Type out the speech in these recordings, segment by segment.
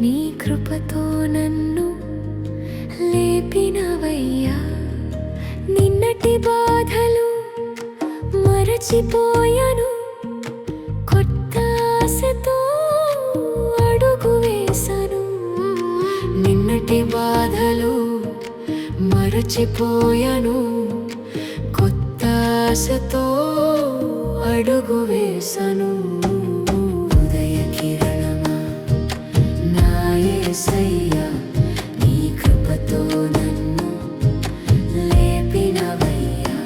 నీ కృపతో నన్ను లేపినవయ్యా. నిన్నటి బాధలు మరచిపోయాను. కొత్త ఆశతో అడుగు వేశాను. నిన్నటి బాధలు మరచిపోయాను. కొత్త ఆశతో అడుగు వేశాను. యేసయ్యా నీ కృపతో నన్ను లేపినవయ్యా.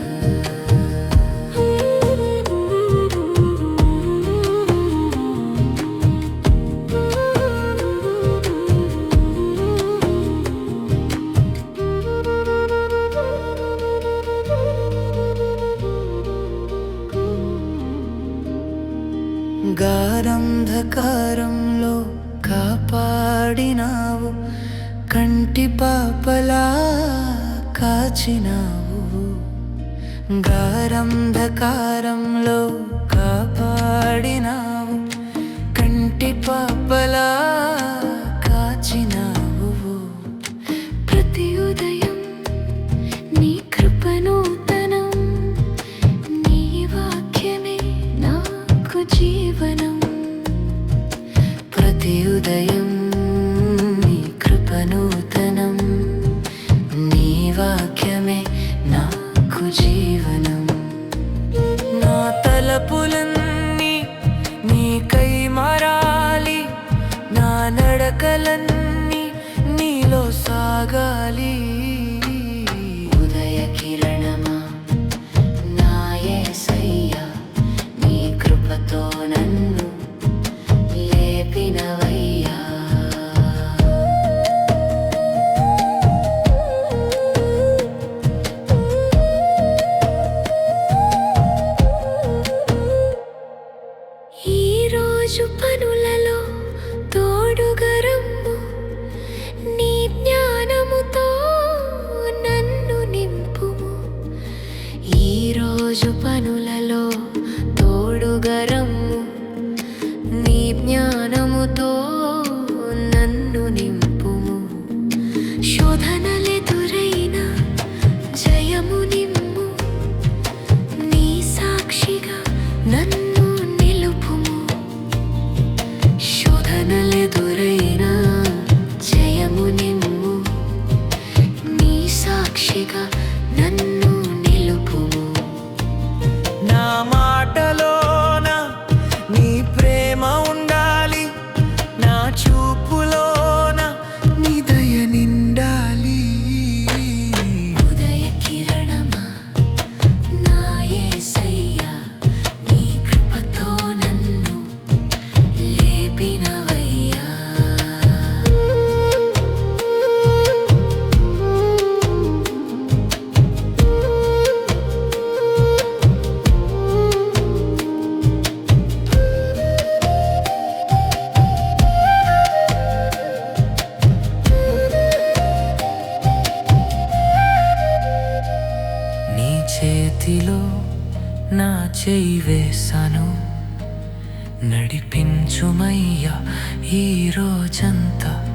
గారంధకారంలో కాపాడినావు. కంటి పాపలా కాచినావు. గారంధకారంలో కాపాడినావు. రోజు పనులలో తోడుగరమ్ము నీ జ్ఞానముతో నన్ను నింపుము. ఈ రోజు పనులలో తోడుగరమ్ము నీ జ్ఞానముతో నా చేయి వేశాను. నడిపించుమయ్యా ఈ రోజంతా.